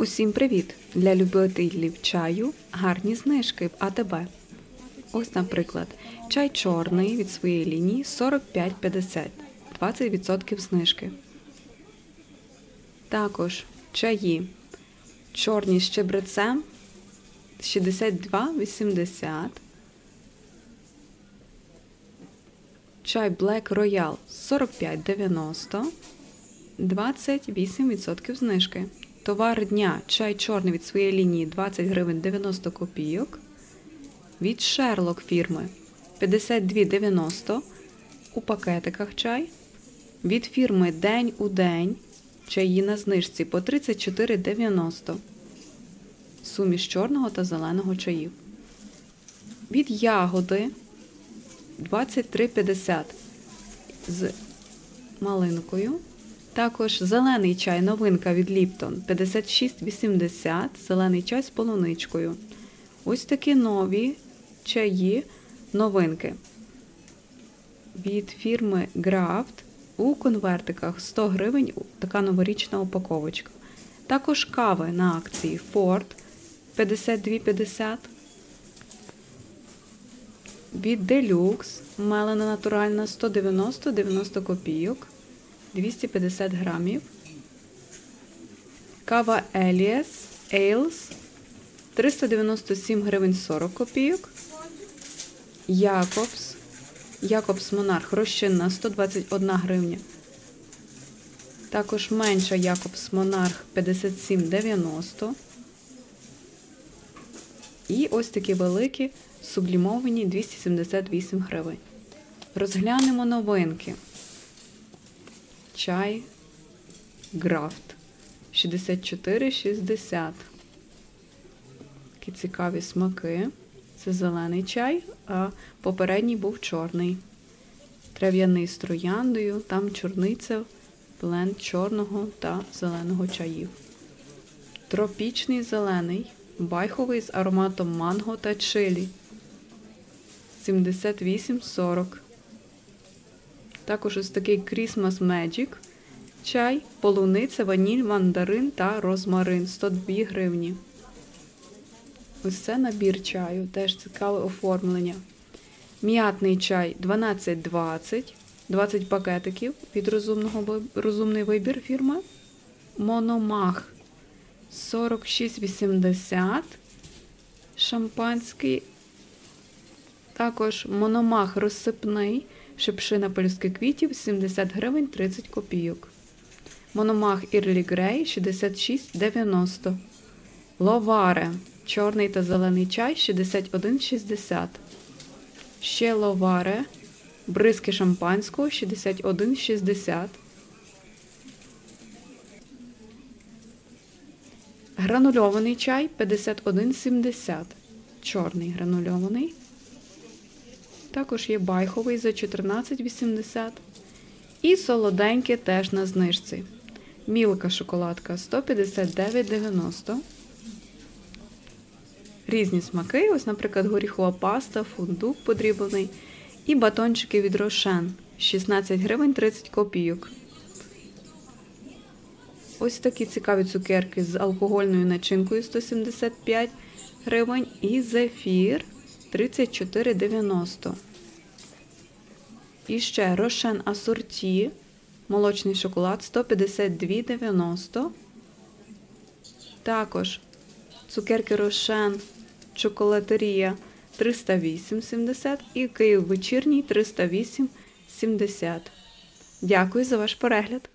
Усім привіт! Для любителів чаю гарні знижки в АТБ. Ось, наприклад, чай чорний від своєї лінії 45,50, 20% знижки. Також чаї чорні з чебрецем 62,80. Чай Black Royal 45,90. 28% знижки. Товар дня чай чорний від своєї лінії 20 гривень 90 копійок. Від Sherlock фірми 52,90 у пакетиках чай. Від фірми День у день чаї на знижці по 34,90. Суміш чорного та зеленого чаїв. Від ягоди 23,50 з малинкою. Також зелений чай, новинка від Ліптон 56,80, зелений чай з полуничкою. Ось такі нові чаї, новинки. Від фірми Графт у конвертиках 100 гривень така новорічна упаковочка. Також кави на акції Ford 52,50. Від Deluxe мелена натуральна 190-90 копійок. 250 грамів. Кава Еліас Ейлс 397 гривень 40 копійок. Якобс. Якобс Монарх розчинна 121 гривня. Також менша Якобс Монарх 57,90. І ось такі великі сублімовані 278 гривень. Розглянемо новинки чай Графт 64,60. Такі цікаві смаки. Це зелений чай, а попередній був чорний. Трав'яний з трояндою, там чорниця, бленд чорного та зеленого чаїв. Тропічний зелений, байховий з ароматом манго та чилі. 78,40. Також ось такий Christmas Magic. Чай, полуниця, ваніль, мандарин та розмарин 102 гривні. Ось це набір чаю, теж цікаве оформлення. М'ятний чай 12,20, 20 пакетиків від розумного, розумний вибір фірми. Мономах 46,80. Шампанський. Також мономах розсипний. Шипшина пелюстки квітів 70 гривень 30 копійок. Мономах Ірлі Грей 66,90. Ловаре. Чорний та зелений чай 61,60. Ще ловаре. Бризки шампанського 61,60. Гранульований чай 51,70. Чорний гранульований. Також є байховий за 14,80. І солоденьке теж на знижці. Мілка шоколадка 159,90. Різні смаки. Ось, наприклад, горіхова паста, фундук подріблений. І батончики від Рошен 16 гривень 30 копійок. Ось такі цікаві цукерки з алкогольною начинкою 175 гривень. І зефір 34,90. І ще Рошен Асорті, молочний шоколад 152,90. Також цукерки Рошен Чоколатерія 308,70 і Київ вечірній 308,70. Дякую за ваш перегляд!